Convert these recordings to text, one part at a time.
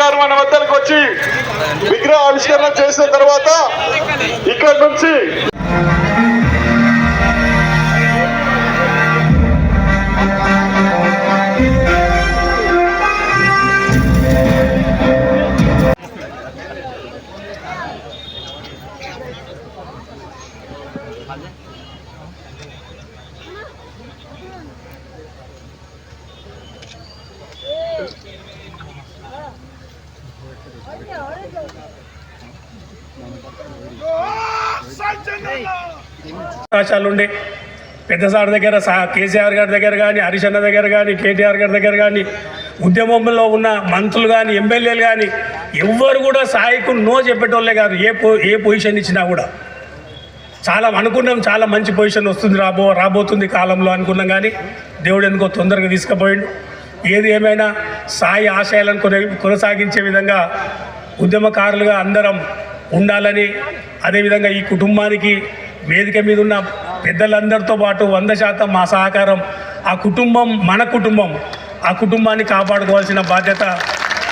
గారు మన వద్దకు వచ్చి విగ్రహ ఆవిష్కరణ చేసిన తర్వాత ఇక్కడ నుంచి అవకాశాలు ఉండే. పెద్దసార్ దగ్గర సా కేసీఆర్ గారి దగ్గర కానీ హరీష్ దగ్గర కానీ కేటీఆర్ గారి దగ్గర కానీ ఉద్యమంలో ఉన్న మంత్రులు కానీ ఎమ్మెల్యేలు కానీ ఎవ్వరు కూడా సాయికు నో చెప్పేటోళ్ళే కాదు. ఏ ఏ పొజిషన్ ఇచ్చినా కూడా. చాలా అనుకున్నాం చాలా మంచి పొజిషన్ వస్తుంది రాబో రాబోతుంది కాలంలో అనుకున్నాం కానీ దేవుడు ఎందుకో తొందరగా తీసుకుపోయిండు. ఏది ఏమైనా సాయి ఆశయాలను కొన కొనసాగించే విధంగా ఉద్యమకారులుగా అందరం ఉండాలని అదేవిధంగా ఈ కుటుంబానికి వేదిక మీద ఉన్న పెద్దలందరితో పాటు వంద శాతం మా సహకారం ఆ కుటుంబం మన కుటుంబం ఆ కుటుంబాన్ని కాపాడుకోవాల్సిన బాధ్యత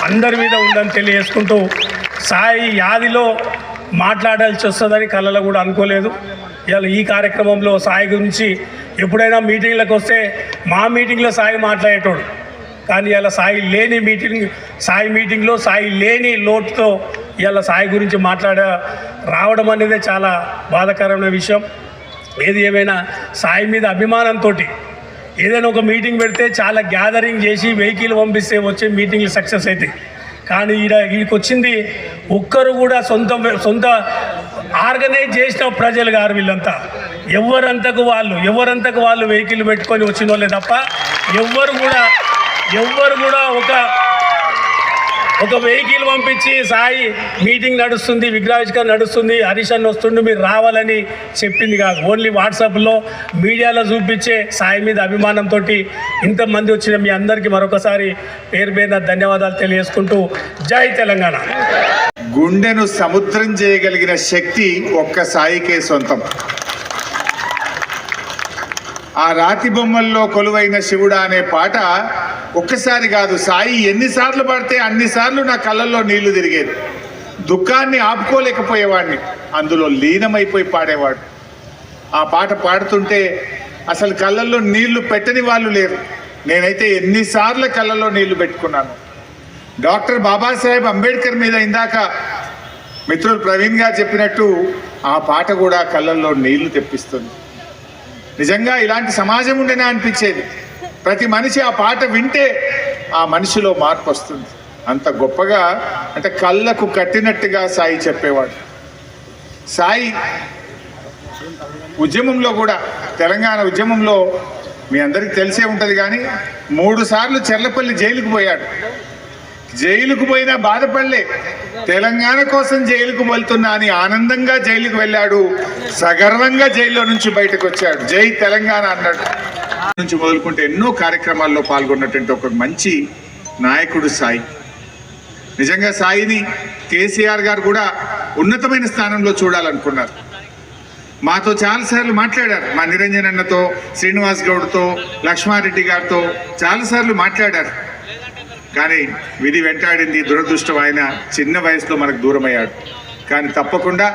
అందరి మీద ఉందని తెలియజేసుకుంటూ సాయి యాదిలో మాట్లాడాల్సి వస్తుందని కళ్ళలో కూడా అనుకోలేదు. ఇవాళ ఈ కార్యక్రమంలో సాయి గురించి ఎప్పుడైనా మీటింగ్లకు వస్తే మా మీటింగ్లో సాయి మాట్లాడేటోడు. కానీ ఇలా సాయి లేని మీటింగ్ సాయి మీటింగ్లో సాయి లేని లోటుతో ఇవాళ సాయి గురించి మాట్లాడ రావడం అనేది చాలా బాధాకరమైన విషయం. ఏది ఏమైనా సాయి మీద అభిమానంతో ఏదైనా ఒక మీటింగ్ పెడితే చాలా గ్యాదరింగ్ చేసి వెహికల్ పంపిస్తే వచ్చే మీటింగ్లు సక్సెస్ అవుతాయి కానీ ఈడ వీడికి వచ్చింది ఒక్కరు కూడా సొంత సొంత ఆర్గనైజ్ చేసిన ప్రజలు గారు వీళ్ళంతా. ఎవరంతకు వాళ్ళు ఎవరంతకు వాళ్ళు వెహికల్ పెట్టుకొని వచ్చిన వాళ్ళే తప్ప ఎవ్వరు కూడా ఎవ్వరు కూడా ఒక ఒక వెహికల్ పంపించి సాయి మీటింగ్ నడుస్తుంది విగ్రహావిష్కరణ నడుస్తుంది హరీష్ అన్న వస్తుండు మీరు రావాలని చెప్పింది కాదు. ఓన్లీ వాట్సాప్లో మీడియాలో చూపించే సాయి మీద అభిమానంతో ఇంతమంది వచ్చిన మీ అందరికీ మరొకసారి పేరు పేరున ధన్యవాదాలు తెలియజేసుకుంటూ జై తెలంగాణ. గుండెను సముద్రం చేయగలిగిన శక్తి ఒక్క సాయికే సొంతం. ఆ రాతి బొమ్మల్లో కొలువైన శివుడా అనే పాట ఒక్కసారి కాదు సాయి ఎన్నిసార్లు పడితే అన్నిసార్లు నా కళ్ళల్లో నీళ్ళు తిరిగేది. దుఃఖాన్ని ఆపుకోలేకపోయేవాడిని. అందులో లీనమైపోయి పాడేవాడు. ఆ పాట పాడుతుంటే అసలు కళ్ళల్లో నీళ్ళు పెట్టని వాళ్ళు లేరు. నేనైతే ఎన్నిసార్లు కళ్ళల్లో నీళ్ళు పెట్టుకున్నాను. డాక్టర్ బాబాసాహెబ్ అంబేద్కర్ మీద ఇందాక మిత్రులు ప్రవీణ్ గారు చెప్పినట్టు ఆ పాట కూడా కళ్ళల్లో నీళ్ళు తెప్పిస్తుంది. నిజంగా ఇలాంటి సమాజం ఉండేనా అనిపించేది? ప్రతి మనిషి ఆ పాట వింటే ఆ మనిషిలో మార్పు వస్తుంది. అంత గొప్పగా అంటే కళ్ళకు కట్టినట్టుగా సాయి చెప్పేవాడు. సాయి ఉద్యమంలో కూడా తెలంగాణ ఉద్యమంలో మీ అందరికీ తెలిసే ఉంటుంది కానీ మూడు సార్లు చెర్లపల్లి జైలుకు పోయాడు. జైలుకు పోయినా బాధపడలే. తెలంగాణ కోసం జైలుకు వెళ్తున్నా అని ఆనందంగా జైలుకు వెళ్ళాడు. సగర్వంగా జైల్లో నుంచి బయటకు వచ్చాడు జై తెలంగాణ అన్నాడు. నుంచి మొదలుకుంటే ఎన్నో కార్యక్రమాల్లో పాల్గొన్నటువంటి ఒక మంచి నాయకుడు సాయి. నిజంగా సాయిని కేసీఆర్ గారు కూడా ఉన్నతమైన స్థానంలో చూడాలనుకున్నారు. మాతో చాలాసార్లు మాట్లాడారు. మా నిరంజన్ అన్నతో శ్రీనివాస్ గౌడ్తో లక్ష్మారెడ్డి గారితో చాలాసార్లు మాట్లాడారు. కానీ విధి వెంటాడింది దురదృష్టం ఆయన. చిన్న వయసులో మనకు దూరమయ్యాడు. కానీ తప్పకుండా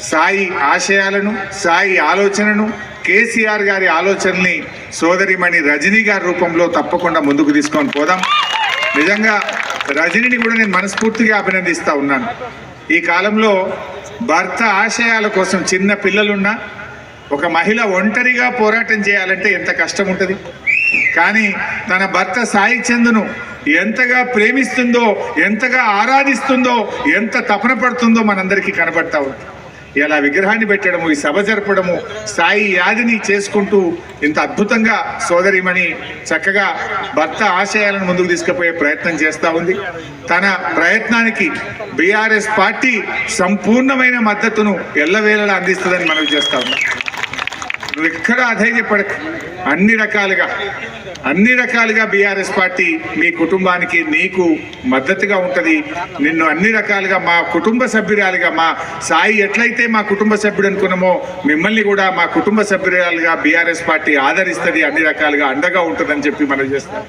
సాయి ఆశయాలను సాయి ఆలోచనను కేసీఆర్ గారి ఆలోచనల్ని సోదరిమణి రజనీ గారి రూపంలో తప్పకుండా ముందుకు తీసుకొని పోదాం. నిజంగా రజనీని కూడా నేను మనస్ఫూర్తిగా అభినందిస్తూ ఉన్నాను. ఈ కాలంలో భర్త ఆశయాల కోసం చిన్న పిల్లలున్నా ఒక మహిళ ఒంటరిగా పోరాటం చేయాలంటే ఎంత కష్టం ఉంటుంది? కానీ తన భర్త సాయి చందును ఎంతగా ప్రేమిస్తుందో ఎంతగా ఆరాధిస్తుందో ఎంత తపన పడుతుందో మనందరికీ కనబడతా ఉంది. ఇలా విగ్రహాన్ని పెట్టడము ఈ సభ జరపడము సాయి యాదిని చేసుకుంటూ ఇంత అద్భుతంగా సోదరిమణి చక్కగా భర్త ఆశయాలను ముందుకు తీసుకుపోయే ప్రయత్నం చేస్తూ ఉంది. తన ప్రయత్నానికి బీఆర్ఎస్ పార్టీ సంపూర్ణమైన మద్దతును ఎల్లవేళలా అందిస్తుందని మనవి చేస్తా ఉన్నాం. నువ్వు ఎక్కడ అధైర్యపడక అన్ని రకాలుగా అన్ని రకాలుగా బీఆర్ఎస్ పార్టీ మీ కుటుంబానికి నీకు మద్దతుగా ఉంటుంది. నిన్ను అన్ని రకాలుగా మా కుటుంబ సభ్యురాలుగా మా సాయి ఎట్లయితే మా కుటుంబ సభ్యుడు అనుకున్నామో మిమ్మల్ని కూడా మా కుటుంబ సభ్యురాలుగా బీఆర్ఎస్ పార్టీ ఆదరిస్తుంది. అన్ని రకాలుగా అండగా ఉంటుందని చెప్పి మనం చేస్తాం